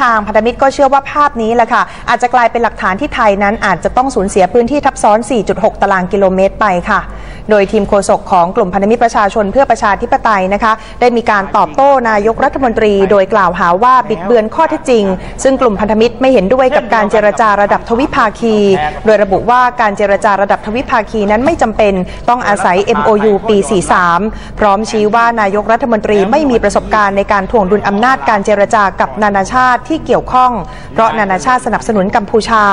ทางพันธมิตรก็เชื่อว่าภาพนี้แหละค่ะ อาจจะกลายเป็นหลักฐานที่ไทยนั้นอาจจะต้องสูญเสียพื้นที่ทับซ้อน 4.6 ตารางกิโลเมตรไปค่ะ โดยทีมโฆษกของกลุ่มพันธมิตรประชาชนเพื่อประชาธิปไตยนะคะ ได้มีการตอบโต้นายกรัฐมนตรี โดยกล่าวหาว่าบิดเบือนข้อเท็จจริง ซึ่งกลุ่มพันธมิตรไม่เห็นด้วยกับการเจรจาระดับทวิภาคี โดยระบุว่าการเจรจาระดับทวิภาคีนั้นไม่จำเป็นต้องอาศัย MOU ปี 43 พร้อมชี้ว่านายกรัฐมนตรีไม่มีประสบการณ์ในการถ่วงดุลอำนาจการเจรจากับนานาชาติที่เกี่ยวข้อง เพราะนานาชาติสนับสนุนกัมพูชา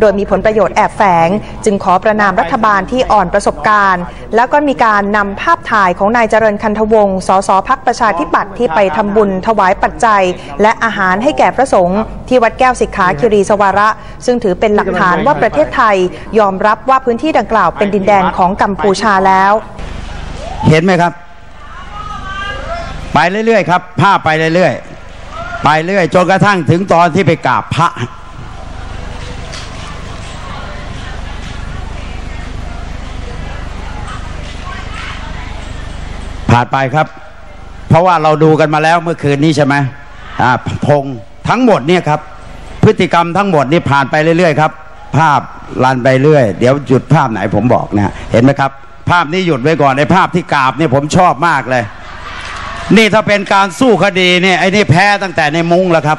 โดยมีผลประโยชน์แอบแฝง จึงขอประนามรัฐบาลที่อ่อนประสบการณ์แล้วก็มีการนำภาพถ่ายของนายเจริญคันธวงศ์สสพักประชาธิปัตย์ที่ไปทำบุญถวายปัจจัย และอาหารให้แก่พระสงฆ์ที่วัดแก้วสิกขาคิรีสวาระ ซึ่งถือเป็นหลักฐานว่าประเทศไทยยอมรับว่าพื้นที่ดังกล่าวเป็นดินแดนของกัมพูชาแล้ว เห็นไหมครับ ไปเรื่อยๆครับภาพไปเรื่อยๆไปเรื่อยจนกระทั่งถึงตอนที่ไปกราบพระ ผ่านไปครับ เพราะว่าเราดูกันมาแล้วเมื่อคืนนี้ใช่ไหมอ่าพงทั้งหมดเนี่ยครับ พฤติกรรมทั้งหมดนี่ผ่านไปเรื่อยๆครับ ภาพลันไปเรื่อย เดี๋ยวหยุดภาพไหนผมบอกนะเห็นไหมครับ ภาพนี้หยุดไว้ก่อนในภาพที่กราบเนี่ยผมชอบมากเลย นี่ถ้าเป็นการสู้คดีเนี่ยไอ้นี่แพ้ตั้งแต่ในมุ้งแล้วครับ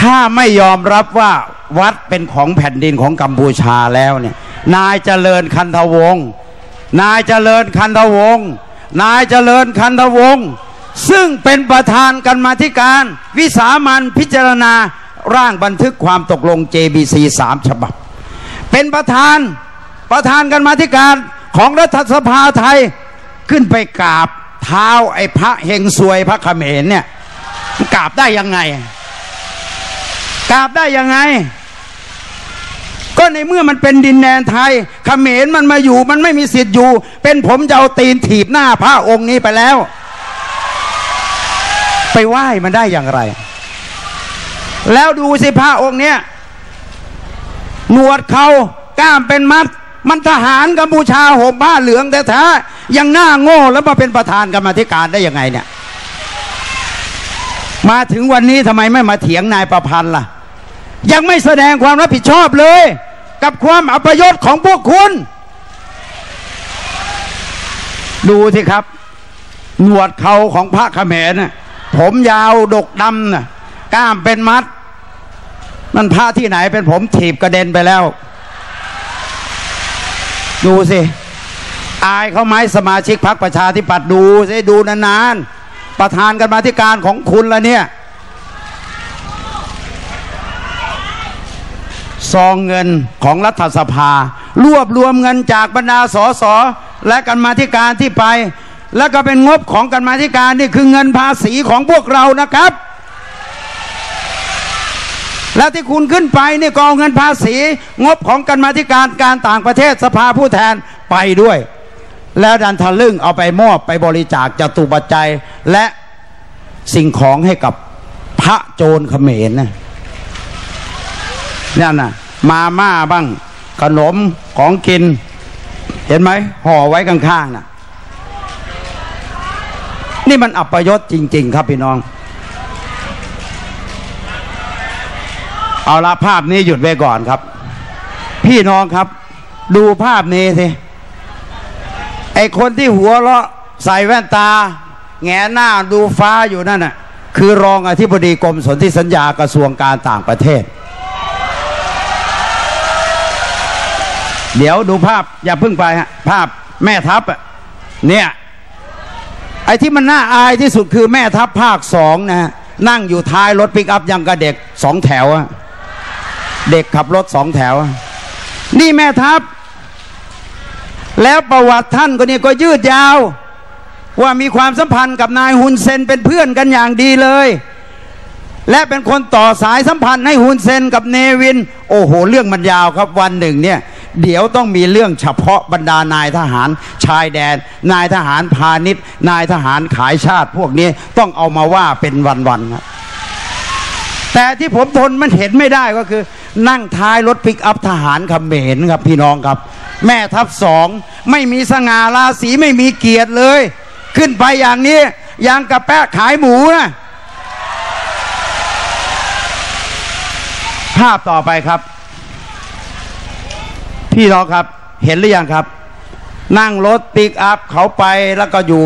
ถ้าไม่ยอมรับว่าวัดเป็นของแผ่นดินของกัมพูชาแล้วเนี่ยนายเจริญคันธวงศ์นายเจริญคันธวงศ์ นายเจริญคันธวงศ์ซึ่งเป็นประธานกันมาธิการ วิสามันพิจารณาร่างบันทึกความตกลง JBC สามฉบับ เป็นประธานประธานกันมาธิการของรัฐสภาไทยขึ้นไปกราบเท้าไอ้พระเฮงซวยพระเขมรเนี่ยกราบได้ยังไงกราบได้ยังไง ก็ในเมื่อมันเป็นดินแดนไทยเขมรมันมาอยู่มันไม่มีสิทธิ์อยู่ เป็นผมจะเอาตีนถีบหน้าพระองค์นี้ไปแล้ว ไปไหว้มันได้อย่างไร แล้วดูสิพระองค์เนี้ยหนวดเขาก้ามเป็นมัด มันทหารกัมพูชาห่มผ้าเหลืองแต่แท้ๆยังหน้าโง่แล้วมาเป็นประธานกรรมธิการได้ยังไงเนี่ย มาถึงวันนี้ทำไมไม่มาเถียงนายประพันธ์ล่ะ ยังไม่แสดงความรับผิดชอบเลย กับความอัปยศของพวกคุณ ดูสิครับ หนวดเขาของพระเขมรน่ะผมยาวดกดำน่ะกล้ามเป็นมัด มันพระที่ไหนเป็นผมถีบกระเด็นไปแล้ว ดูสิอายเขาไหมสมาชิกพรรคประชาธิปัตย์ดูสิดูนานๆประธานกันมาธิการของคุณละเนี่ย ซองเงินของรัฐสภา รวบรวมเงินจากบรรดาสสและกันมาธิการที่ไป แล้วก็เป็นงบของกันมาธิการนี่คือเงินภาษีของพวกเรานะครับ แล้วที่คุณขึ้นไปนี่ก็เอาเงินภาษี งบของกันมาธิการการต่างประเทศสภาผู้แทนไปด้วย แล้วดันทะลึ่งเอาไปมอบไปบริจาคจตุปัจจัยและสิ่งของให้กับพระโจรเขมรนะ นั่นน่ะมาม่าบ้าง ขนมของกิน เห็นไหมห่อไว้ข้างๆน่ะ นี่มันอัปยศจริง ๆ ครับพี่น้อง เอาละภาพนี้หยุดไว้ก่อนครับ พี่น้องครับ ดูภาพนี้สิไอคนที่หัวเราะใส่แว่นตา แงหน้าดูฟ้าอยู่นั่นน่ะคือรองอธิบดีกรมสนธิสัญญากระทรวงการต่างประเทศ เดี๋ยวดูภาพอย่าเพิ่งไปฮะภาพแม่ทัพเนี่ยไอ้ที่มันน่าอายที่สุดคือแม่ทัพภาคสองนะฮะนั่งอยู่ท้ายรถปิกอัพยังกับเด็กสองแถวอะเด็กขับรถสองแถวอะนี่แม่ทัพ แล้วประวัติท่านก็เนี่ยก็ยืดยาว ว่ามีความสัมพันธ์กับนายฮุนเซนเป็นเพื่อนกันอย่างดีเลย และเป็นคนต่อสายสัมพันธ์ให้ฮุนเซนกับเนวิน โอ้โห เรื่องมันยาวครับวันหนึ่งเนี่ย เดี๋ยวต้องมีเรื่องเฉพาะบรรดานายทหารชายแดน นายทหารพาณิชย์ นายทหารขายชาติ พวกนี้ต้องเอามาว่าเป็นวันๆครับแต่ที่ผมทนมันเห็นไม่ได้ก็คือ นั่งท้ายรถปิกอัพทหารเขมรครับพี่น้องครับ แม่ทัพสองไม่มีสง่าราศีไม่มีเกียรติเลย ขึ้นไปอย่างนี้อย่างกับแปะขายหมูนะภาพต่อไปครับ พี่น้องครับ เห็นหรือยังครับ นั่งรถปิกอัพเขาไปแล้วก็อยู่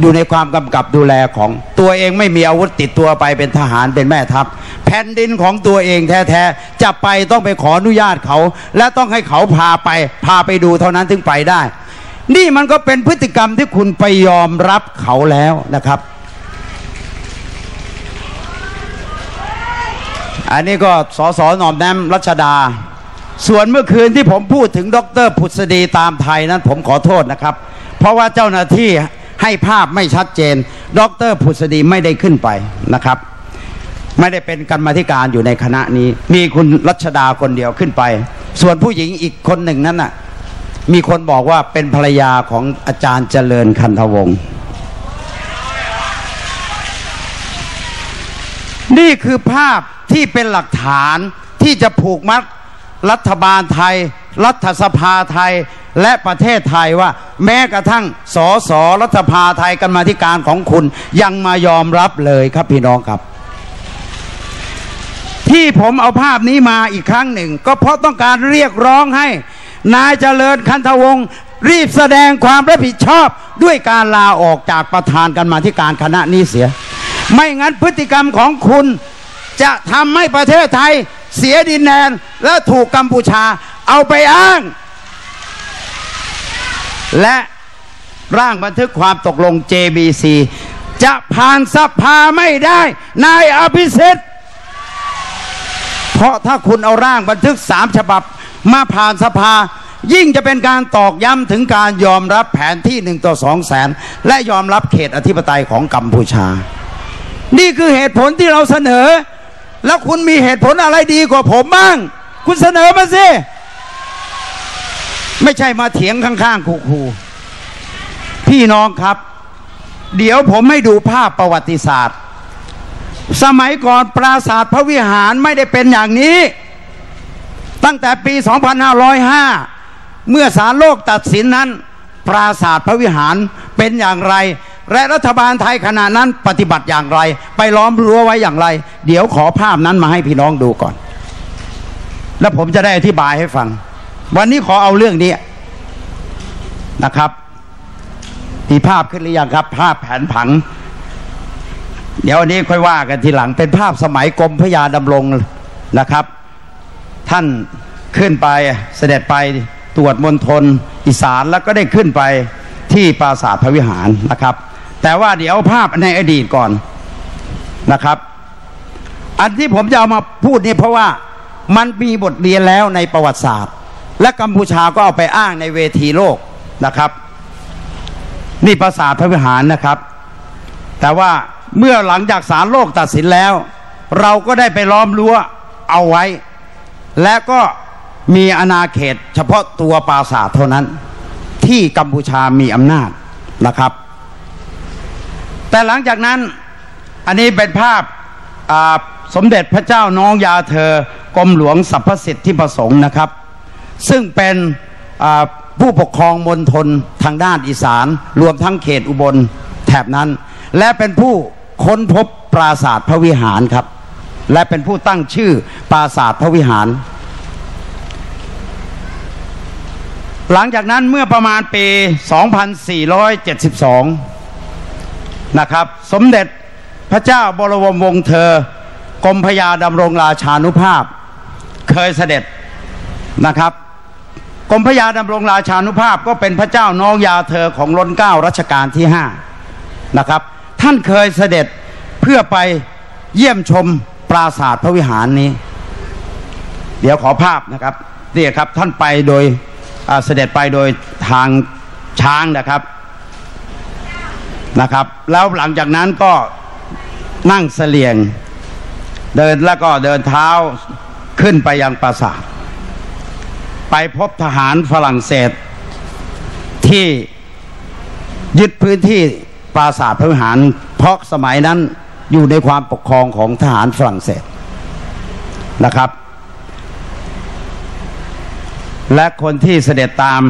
อยู่ในความกำกับดูแลของตัวเองไม่มีอาวุธติดตัวไปเป็นทหารเป็นแม่ทัพ แผ่นดินของตัวเองแท้ๆจะไปต้องไปขออนุญาตเขา และต้องให้เขาพาไป พาไปดูเท่านั้นถึงไปได้ นี่มันก็เป็นพฤติกรรมที่คุณไปยอมรับเขาแล้วนะครับ อันนี้ก็สสหนอมแนมรัชดา ส่วนเมื่อคืนที่ผมพูดถึงดรผุษดีตามไทยนั้นผมขอโทษนะครับ เพราะว่าเจ้าหน้าที่ให้ภาพไม่ชัดเจน ดรผุษดีไม่ได้ขึ้นไปนะครับ ไม่ได้เป็นกรรมธิการอยู่ในคณะนี้ มีคุณรัชดาคนเดียวขึ้นไป ส่วนผู้หญิงอีกคนหนึ่งนั้นน่ะมีคนบอกว่าเป็นภรรยาของอาจารย์เจริญคันธวงศ์นี่คือภาพที่เป็นหลักฐานที่จะผูกมัด รัฐบาลไทย รัฐสภาไทยและประเทศไทยว่า แม้กระทั่งสสรัฐสภาไทยกันมาธิการของคุณ ยังมายอมรับเลยครับพี่น้องครับ ที่ผมเอาภาพนี้มาอีกครั้งหนึ่ง ก็เพราะต้องการเรียกร้องให้ นายเจริญคันธวงศ์รีบแสดงความรับผิดชอบด้วยการลาออกจากประธานกันมาธิการคณะนี้เสีย ไม่งั้นพฤติกรรมของคุณจะทำให้ประเทศไทย เสียดินแดนและถูกกัมพูชาเอาไปอ้าง และร่างบันทึกความตกลง JBC จะผ่านสภาไม่ได้นายอภิสิทธิ์เพราะถ้าคุณเอาร่างบันทึกสามฉบับมาผ่านสภา ยิ่งจะเป็นการตอกย้ำถึงการยอมรับแผนที่หนึ่งต่อสองแสน และยอมรับเขตอธิปไตยของกัมพูชา นี่คือเหตุผลที่เราเสนอ แล้วคุณมีเหตุผลอะไรดีกว่าผมบ้าง คุณเสนอมาสิ ไม่ใช่มาเถียงข้างๆคูๆพี่น้องครับ เดี๋ยวผมให้ดูภาพประวัติศาสตร์ สมัยก่อนปราสาทพระวิหารไม่ได้เป็นอย่างนี้ ตั้งแต่ปี 2505 เมื่อศาลโลกตัดสินนั้น ปราสาทพระวิหารเป็นอย่างไร และรัฐบาลไทยขณะนั้นปฏิบัติอย่างไร ไปล้อมรั้วไว้อย่างไร เดี๋ยวขอภาพนั้นมาให้พี่น้องดูก่อน แล้วผมจะได้อธิบายให้ฟัง วันนี้ขอเอาเรื่องนี้นะครับมีภาพขึ้นหรือยังครับ ภาพแผนผัง เดี๋ยวอันนี้ค่อยว่ากันทีหลัง เป็นภาพสมัยกรมพยาดำรงนะครับ ท่านขึ้นไปเสด็จไปตรวจมณฑลอีสานแล้วก็ได้ขึ้นไปที่ปราสาทพระวิหารนะครับ แต่ว่าเดี๋ยวภาพในอดีตก่อนนะครับ อันที่ผมจะเอามาพูดนี่เพราะว่ามันมีบทเรียนแล้วในประวัติศาสตร์ และกัมพูชาก็เอาไปอ้างในเวทีโลกนะครับ นี่ปราสาทพระวิหารนะครับ แต่ว่าเมื่อหลังจากศาลโลกตัดสินแล้ว เราก็ได้ไปล้อมรั้วเอาไว้ และก็มีอาณาเขตเฉพาะตัวปราสาทเท่านั้น ที่กัมพูชามีอำนาจนะครับ แต่หลังจากนั้นอันนี้เป็นภาพสมเด็จพระเจ้าน้องยาเธอกรมหลวงสรรพสิทธิประสงค์นะครับ ซึ่งเป็นผู้ปกครองมณฑลทางด้านอีสาน รวมทั้งเขตอุบลแถบนั้น และเป็นผู้ค้นพบปราสาทพระวิหารครับ และเป็นผู้ตั้งชื่อปราสาทพระวิหาร หลังจากนั้นเมื่อประมาณปี 2472 นะครับ สมเด็จพระเจ้าบรมวงศ์เธอกรมพยาดำรงราชานุภาพ เคยเสด็จนะครับกรมพระยาดำรงราชานุภาพก็เป็นพระเจ้าน้องยาเธอของรัชเก้ารัชกาลที่ห้านะครับ ท่านเคยเสด็จเพื่อไปเยี่ยมชมปราสาทพระวิหารนี้ เดี๋ยวขอภาพนะครับนี่ครับท่านไปโดยเสด็จไปโดยทางช้างนะครับ นะครับ แล้วหลังจากนั้นก็นั่งเสลียง เดินแล้วก็เดินเท้าขึ้นไปยังปราสาทไปพบทหารฝรั่งเศส ที่ยึดพื้นที่ปราสาทพระวิหารเพราะสมัยนั้นอยู่ในความปกครองของทหารฝรั่งเศสนะครับ และคนที่เสด็จตาม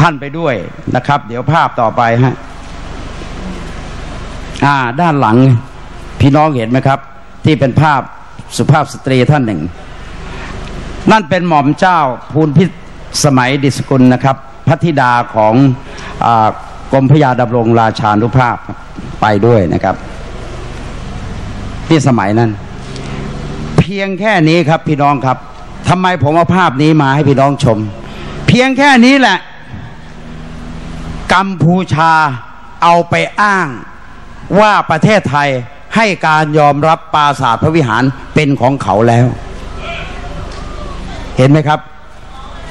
ท่านไปด้วยนะครับ เดี๋ยวภาพต่อไปฮะ อ่า ด้านหลังพี่น้องเห็นไหมครับ ที่เป็นภาพสุภาพสตรีท่านหนึ่ง นั่นเป็นหม่อมเจ้าภูลพิสมัยดิสกุลนะครับพัธิดาของอกรมพยาดำรงราชานุภาพไปด้วยนะครับที่สมัยนั้น เพียงแค่นี้ครับพี่น้องครับทำไมผมเอาภาพนี้มาให้พี่น้องชม เพียงแค่นี้แหละ กัมพูชาเอาไปอ้าง ว่าประเทศไทยให้การยอมรับปราสาทพระวิหารเป็นของเขาแล้ว เห็นไหมครับ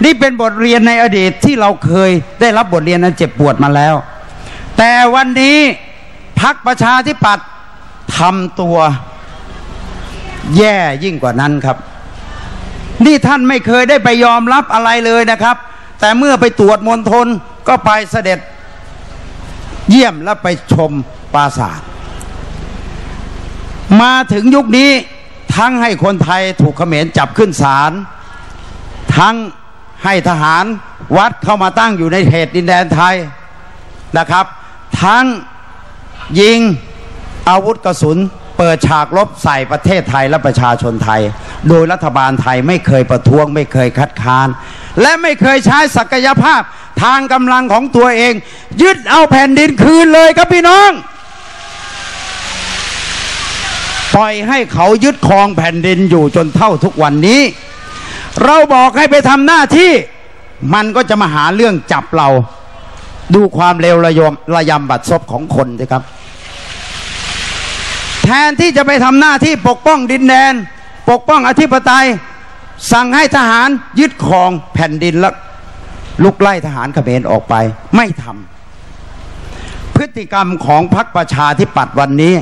นี่เป็นบทเรียนในอดีตที่เราเคยได้รับบทเรียนนั้นเจ็บปวดมาแล้ว แต่วันนี้พักประชาธิปัตย์ทำตัวแย่ยิ่งกว่านั้นครับ นี่ท่านไม่เคยได้ไปยอมรับอะไรเลยนะครับ แต่เมื่อไปตรวจมณฑลก็ไปเสด็จเยี่ยมและไปชม ปราสาทมาถึงยุคนี้ทั้งให้คนไทยถูกเขมรจับขึ้นศาลทั้งให้ทหารวัดเข้ามาตั้งอยู่ในเขตดินแดนไทยนะครับ ทั้งยิงอาวุธกระสุนเปิดฉากรบใส่ประเทศไทยและประชาชนไทย โดยรัฐบาลไทยไม่เคยประท้วงไม่เคยคัดค้าน และไม่เคยใช้ศักยภาพทางกำลังของตัวเอง ยึดเอาแผ่นดินคืนเลยครับพี่น้อง ปล่อยให้เขายึดครองแผ่นดินอยู่จนเท่าทุกวันนี้ เราบอกให้ไปทำหน้าที่ มันก็จะมาหาเรื่องจับเรา ดูความเลวระยำระยำบัดซบของคนสิครับ แทนที่จะไปทำหน้าที่ปกป้องดินแดน ปกป้องอธิปไตย สั่งให้ทหารยึดครองแผ่นดินแล้วลุกไล่ทหารเขมรออกไปไม่ทำพฤติกรรมของพรรคประชาธิปัตย์วันนี้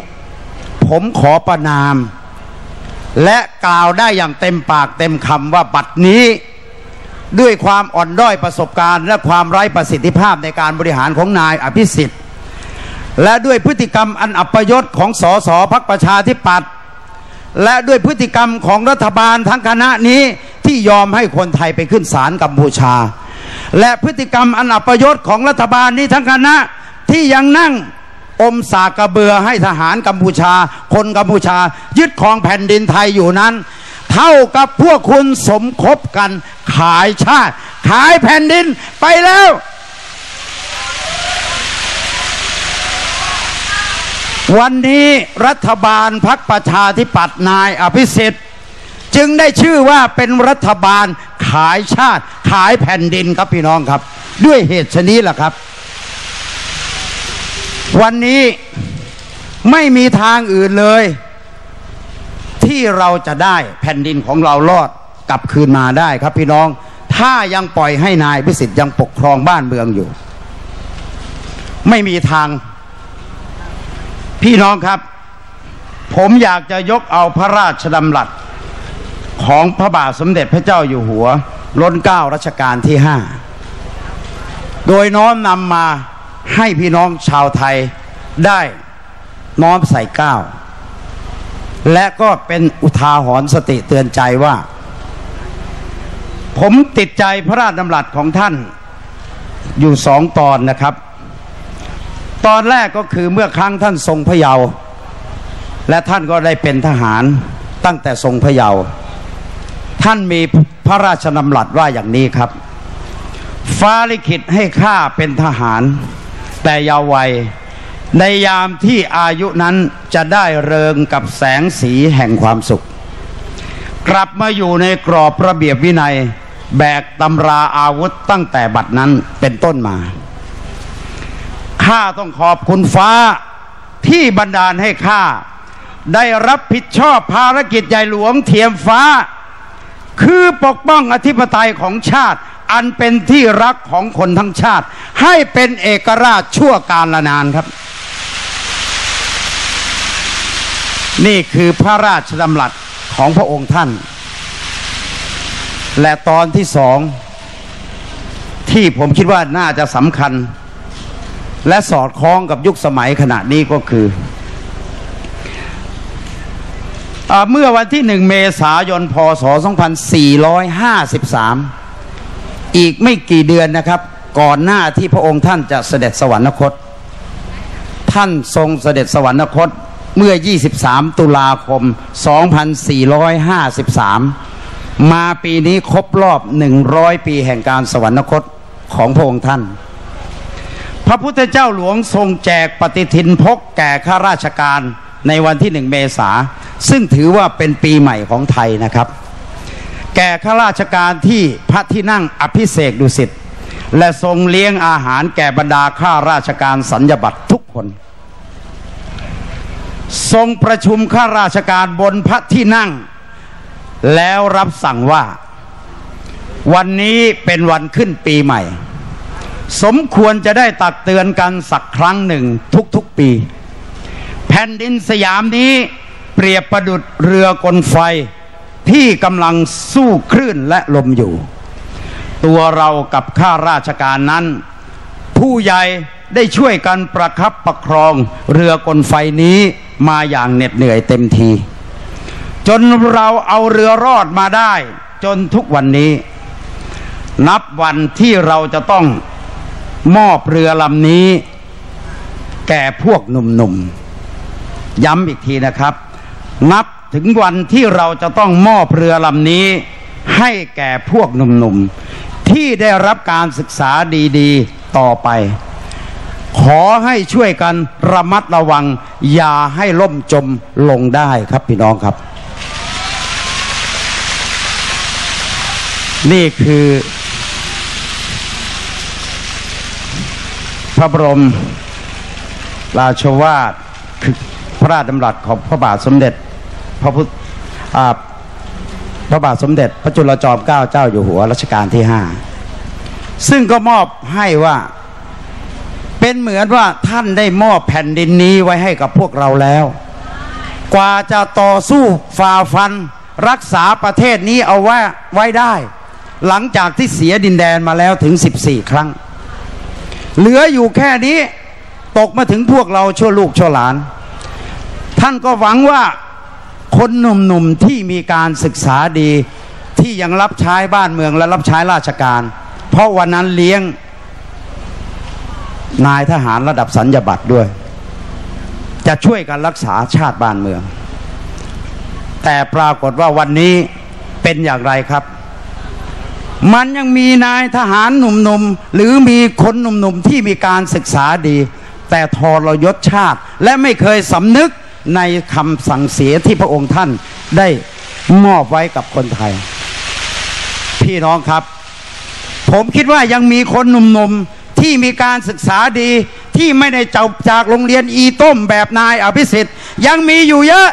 ผมขอประนาม และกล่าวได้อย่างเต็มปากเต็มคำว่าบัตรนี้ด้วยความอ่อนด้อยประสบการณ์ และความไร้ประสิทธิภาพในการบริหารของนายอภิสิทธิ์ และด้วยพฤติกรรมอันอัปยศของสสพักประชาธิปัตย์และด้วยพฤติกรรมของรัฐบาลทั้งคณะนี้ที่ยอมให้คนไทยไปขึ้นศาลกัมพูชา และพฤติกรรมอันอัปยศของรัฐบาลนี้ทั้งคณะที่ยังนั่ง อมสากกระเบือให้ทหารกัมพูชา คนกัมพูชา ยึดครองแผ่นดินไทยอยู่นั้น เท่ากับพวกคุณสมคบกัน ขายชาติ ขายแผ่นดินไปแล้ววันนี้รัฐบาลพักประชาธิปัตย์นายอภิสิทธิ์ จึงได้ชื่อว่าเป็นรัฐบาลขายชาติขายแผ่นดินครับพี่น้องครับ ด้วยเหตุชนี้แหละครับ วันนี้ไม่มีทางอื่นเลย ที่เราจะได้แผ่นดินของเรารอดกลับคืนมาได้ครับพี่น้อง ถ้ายังปล่อยให้นายพิสิทธิ์ยังปกครองบ้านเมืองอยู่ ไม่มีทาง พี่น้องครับ ผมอยากจะยกเอาพระราชดำรัสของพระบาทสมเด็จพระเจ้าอยู่หัว ล้นเก้ารัชกาลที่ห้าโดยน้อมนำมา ให้พี่น้องชาวไทยได้น้อมใส่เก้าและก็เป็นอุทาหรณ์สติเตือนใจว่า ผมติดใจพระราชดำรัสของท่านอยู่สองตอนนะครับ ตอนแรกก็คือเมื่อครั้งท่านทรงพระเยาว์และท่านก็ได้เป็นทหารตั้งแต่ทรงพระเยาว์ท่านมีพระราชดำรัสว่าอย่างนี้ครับ ฟ้าลิขิตให้ข้าเป็นทหาร แต่ยาววัย ในยามที่อายุนั้นจะได้เริงกับแสงสีแห่งความสุข กลับมาอยู่ในกรอบระเบียบวินัย แบกตำราอาวุธตั้งแต่บัดนั้นเป็นต้นมา ข้าต้องขอบคุณฟ้าที่บันดาลให้ข้าได้รับผิดชอบภารกิจใหญ่หลวงเทียมฟ้า คือปกป้องอธิปไตยของชาติ อันเป็นที่รักของคนทั้งชาติ ให้เป็นเอกราชชั่วการละนานครับ นี่คือพระราชดำรัสของพระองค์ท่าน และตอนที่สอง ที่ผมคิดว่าน่าจะสำคัญ และสอดคล้องกับยุคสมัยขณะนี้ก็คืออเมื่อวันที่หนึ่งเมษายน พศ 2453 อีกไม่กี่เดือนนะครับ ก่อนหน้าที่พระองค์ท่านจะเสด็จสวรรคต ท่านทรงเสด็จสวรรคตเมื่อ 23 ตุลาคม 2453 มาปีนี้ครบรอบ 100 ปีแห่งการสวรรคตของพระองค์ท่าน พระพุทธเจ้าหลวงทรงแจกปฏิทินพกแก่ข้าราชการในวันที่หนึ่งเมษา ซึ่งถือว่าเป็นปีใหม่ของไทยนะครับ แก่ข้าราชการที่พระที่นั่งอภิเษกดุสิตและทรงเลี้ยงอาหารแก่บรรดาข้าราชการสัญญบัตรทุกคน ทรงประชุมข้าราชการบนพระที่นั่ง แล้วรับสั่งว่า วันนี้เป็นวันขึ้นปีใหม่ สมควรจะได้ตักเตือนกันสักครั้งหนึ่งทุกๆปี แผ่นดินสยามนี้เปรียบประดุดเรือกลไฟ ที่กำลังสู้คลื่นและลมอยู่ ตัวเรากับข้าราชการนั้น ผู้ใหญ่ได้ช่วยกันประคับประครองเรือกลไฟนี้มาอย่างเหน็ดเหนื่อยเต็มที จนเราเอาเรือรอดมาได้ จนทุกวันนี้ นับวันที่เราจะต้องมอบเรือลำนี้ แก่พวกหนุ่มๆย้ำอีกทีนะครับ นับ ถึงวันที่เราจะต้องมอบเรือลำนี้ ให้แก่พวกหนุ่มๆ ที่ได้รับการศึกษาดีๆต่อไป ขอให้ช่วยกันระมัดระวัง อย่าให้ล่มจมลงได้ครับพี่น้องครับ นี่คือ พระบรมราชวาทคือพระราชดำรัสของพระบาทสมเด็จ พระพุทธพระบาทสมเด็จพระจุลจอมเกล้าเจ้าอยู่หัวรัชกาลที่ห้าซึ่งก็มอบให้ว่าเป็นเหมือนว่าท่านได้มอบแผ่นดินนี้ไว้ให้กับพวกเราแล้ว กว่าจะต่อสู้ฝ่าฟันรักษาประเทศนี้เอาไว้ไว้ได้ หลังจากที่เสียดินแดนมาแล้วถึง 14 ครั้ง เหลืออยู่แค่นี้ตกมาถึงพวกเราชั่วลูกชั่วหลาน ท่านก็หวังว่า คนหนุ่มๆที่มีการศึกษาดี ที่ยังรับใช้บ้านเมืองและรับใช้ราชการ เพราะวันนั้นเลี้ยงนายทหารระดับสัญญาบัตรด้วย จะช่วยกันรักษาชาติบ้านเมือง แต่ปรากฏว่าวันนี้เป็นอย่างไรครับ มันยังมีนายทหารหนุ่มๆหรือมีคนหนุ่มๆที่มีการศึกษาดี แต่ทรยศชาติและไม่เคยสำนึก ในคำสั่งเสียที่พระองค์ท่านได้มอบไว้กับคนไทย พี่น้องครับ ผมคิดว่ายังมีคนหนุ่มๆที่มีการศึกษาดีที่ไม่ได้จบจากโรงเรียนอีต้มแบบนายอภิสิทธิ์ยังมีอยู่เยอะ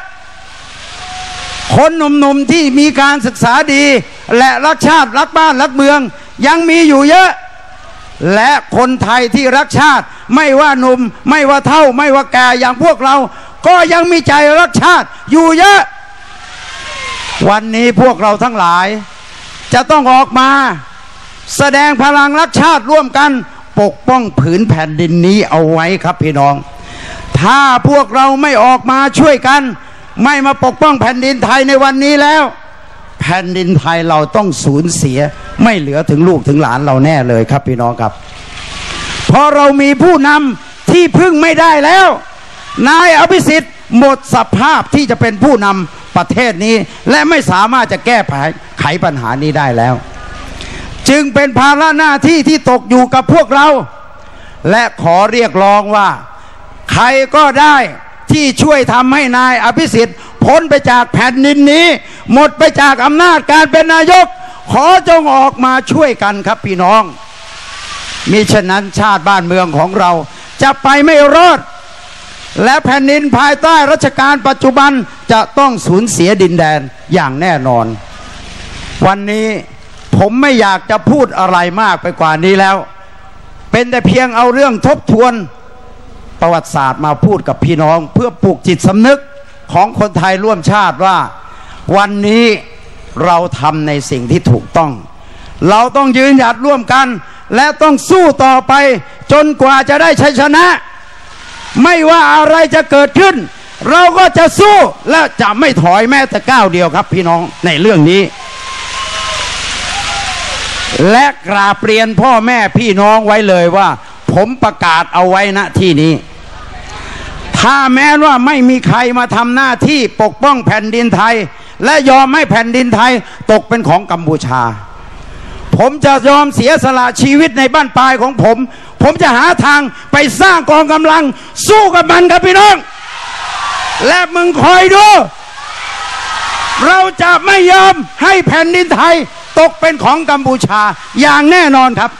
คนหนุ่มๆที่มีการศึกษาดี และรักชาติรักบ้านรักเมือง ยังมีอยู่เยอะและคนไทยที่รักชาติ ไม่ว่าหนุ่ม ไม่ว่าเท่า ไม่ว่าแก่อย่างพวกเรา ก็ยังมีใจรักชาติอยู่เยอะ วันนี้พวกเราทั้งหลาย จะต้องออกมา แสดงพลังรักชาติร่วมกันปกป้องผืนแผ่นดินนี้เอาไว้ครับพี่น้อง ถ้าพวกเราไม่ออกมาช่วยกัน ไม่มาปกป้องแผ่นดินไทยในวันนี้แล้ว แผ่นดินไทยเราต้องสูญเสีย ไม่เหลือถึงลูกถึงหลานเราแน่เลยครับพี่น้องครับ เพราะเรามีผู้นำที่พึ่งไม่ได้แล้ว นายอภิสิทธิ์หมดสภาพที่จะเป็นผู้นำประเทศนี้ และไม่สามารถจะแก้ไขปัญหานี้ได้แล้ว จึงเป็นภาระหน้าที่ที่ตกอยู่กับพวกเรา และขอเรียกร้องว่า ใครก็ได้ที่ช่วยทำให้นายอภิสิทธิ์พ้นไปจากแผ่นดินนี้ หมดไปจากอำนาจการเป็นนายก ขอจงออกมาช่วยกันครับพี่น้องมิฉะนั้นชาติบ้านเมืองของเราจะไปไม่รอด และแผ่นดินภายใต้รัชกาลปัจจุบันจะต้องสูญเสียดินแดนอย่างแน่นอน วันนี้ผมไม่อยากจะพูดอะไรมากไปกว่านี้แล้ว เป็นแต่เพียงเอาเรื่องทบทวนประวัติศาสตร์มาพูดกับพี่น้อง เพื่อปลูกจิตสำนึกของคนไทยร่วมชาติว่า วันนี้เราทำในสิ่งที่ถูกต้อง เราต้องยืนหยัดร่วมกัน และต้องสู้ต่อไปจนกว่าจะได้ชัยชนะ ไม่ว่าอะไรจะเกิดขึ้น เราก็จะสู้และจะไม่ถอยแม้แต่ก้าวเดียวครับ พี่น้องในเรื่องนี้ และกราบเรียนพ่อแม่พี่น้องไว้เลยว่า ผมประกาศเอาไว้ณที่นี้ ถ้าแม้ว่าไม่มีใครมาทำหน้าที่ปกป้องแผ่นดินไทย และยอมให้แผ่นดินไทยตกเป็นของกัมพูชา ผมจะยอมเสียสละชีวิตในบ้านปลายของผม ผมจะหาทางไปสร้างกองกำลัง สู้กับมันครับพี่น้อง และมึงคอยดู เราจะไม่ยอมให้แผ่นดินไทยตกเป็นของกัมพูชาอย่างแน่นอนครับ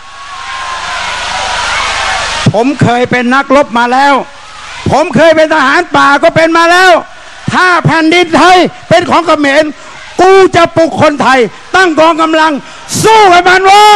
ผมเคยเป็นนักรบมาแล้ว ผมเคยเป็นทหารป่าก็เป็นมาแล้ว ถ้าแผ่นดินไทยเป็นของเขมรกูจะปลุกคนไทย ตั้งกองกำลัง สู้กับมันไว้